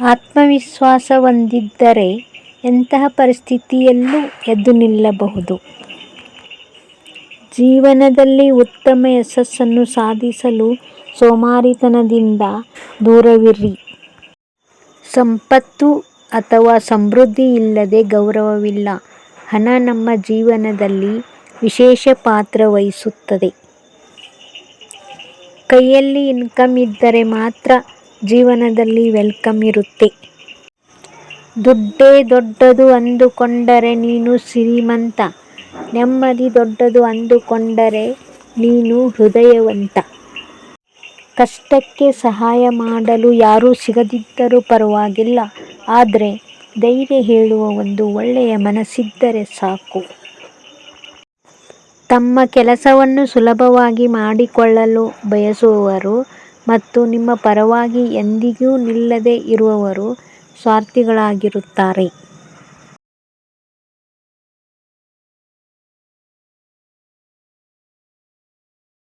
ಆತ್ಮವಿಶ್ವಾಸ ಹೊಂದಿದ್ದರೆ ಎಂತಹ ಪರಿಸ್ಥಿತಿಯಲ್ಲೂ ಎದ್ದು ನಿಲ್ಲಬಹುದು. ಜೀವನದಲ್ಲಿ ಉತ್ತಮ ಯಶಸ್ಸನ್ನು ಸಾಧಿಸಲು ಸೋಮಾರಿತನದಿಂದ ದೂರವಿರಿ. ಸಂಪತ್ತು ಅಥವಾ ಸಮೃದ್ಧಿ ಇಲ್ಲದೆ ಗೌರವವಿಲ್ಲ. ಹಣ ನಮ್ಮ ಜೀವನದಲ್ಲಿ ವಿಶೇಷ ಪಾತ್ರ ವಹಿಸುತ್ತದೆ. ಕೈಯಲ್ಲಿ ಇನ್ಕಮ್ ಇದ್ದರೆ ಮಾತ್ರ ಜೀವನದಲ್ಲಿ ವೆಲ್ಕಮ್ ಇರುತ್ತೆ. ದುಡ್ಡೇ ದೊಡ್ಡದು ಅಂದುಕೊಂಡರೆ ನೀನು ಶ್ರೀಮಂತ. ನೆಮ್ಮದಿ ದೊಡ್ಡದು ಅಂದುಕೊಂಡರೆ ನೀನು ಹೃದಯವಂತ. ಕಷ್ಟಕ್ಕೆ ಸಹಾಯ ಮಾಡಲು ಯಾರೂ ಸಿಗದಿದ್ದರೂ ಪರವಾಗಿಲ್ಲ. ಆದರೆ ಧೈರ್ಯ ಹೇಳುವ ಒಂದು ಒಳ್ಳೆಯ ಮನಸ್ಸಿದ್ದರೆ ಸಾಕು. ತಮ್ಮ ಕೆಲಸವನ್ನು ಸುಲಭವಾಗಿ ಮಾಡಿಕೊಳ್ಳಲು ಬಯಸುವವರು ಮತ್ತು ನಿಮ್ಮ ಪರವಾಗಿ ಎಂದಿಗೂ ನಿಲ್ಲದೆ ಇರುವವರು ಸ್ವಾರ್ಥಿಗಳಾಗಿರುತ್ತಾರೆ.